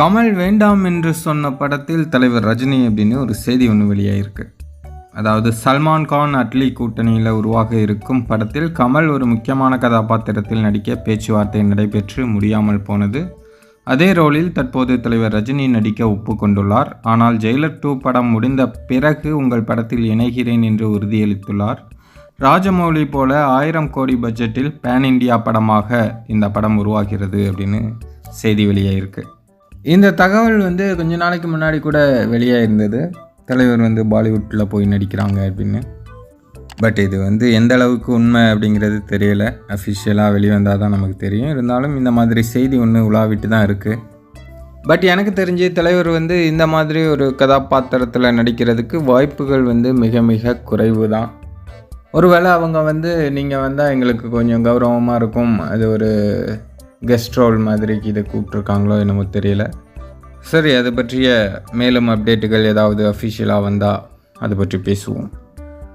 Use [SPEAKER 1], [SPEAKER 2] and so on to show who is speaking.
[SPEAKER 1] கமல் வேண்டாம் என்று சொன்ன படத்தில் தலைவர் ரஜினி அப்படின்னு ஒரு செய்தி ஒன்று வெளியாகிருக்கு அதாவது சல்மான் கான் அட்லி கூட்டணியில் உருவாக இருக்கும் படத்தில் கமல் ஒரு முக்கியமான கதாபாத்திரத்தில் நடிக்க பேச்சுவார்த்தை நடைபெற்று முடியாமல் போனது. அதே ரோலில் தற்போது தலைவர் ரஜினி நடிக்க ஒப்புக்கொண்டுள்ளார் ஆனால் ஜெயிலர் டூ படம் முடிந்த பிறகு உங்கள் படத்தில் இணைகிறேன் என்று உறுதியளித்துள்ளார். ராஜமௌலி போல ஆயிரம் கோடி பட்ஜெட்டில் பேன் இந்தியா படமாக இந்த படம் உருவாகிறது அப்படின்னு செய்தி வெளியாகிருக்கு இந்த தகவல் வந்து கொஞ்ச நாளைக்கு முன்னாடி கூட வெளியாக இருந்தது. தலைவர் வந்து பாலிவுட்டில் போய் நடிக்கிறாங்க அப்படின்னு. பட் இது வந்து எந்த அளவுக்கு உண்மை அப்படிங்கிறது தெரியல. அஃபிஷியலாக வெளிவந்தால் தான் நமக்கு தெரியும். இருந்தாலும் இந்த மாதிரி செய்தி ஒன்று உலாவிட்டு தான் இருக்குது பட் எனக்கு தெரிஞ்சு தலைவர் வந்து இந்த மாதிரி ஒரு கதாபாத்திரத்தில் நடிக்கிறதுக்கு வாய்ப்புகள் வந்து மிக மிக குறைவு தான். ஒருவேளை அவங்க வந்து நீங்கள் வந்தால் எங்களுக்கு கொஞ்சம் கௌரவமாக இருக்கும். அது ஒரு கெஸ்ட் ரோல் மாதிரிக்கு இதை கூப்பிட்ருக்காங்களோ என்னமோ தெரியல. சரி அதை பற்றிய மேலும் அப்டேட்டுகள் ஏதாவது அஃபிஷியலாக வந்தால் அதை பற்றி பேசுவோம்.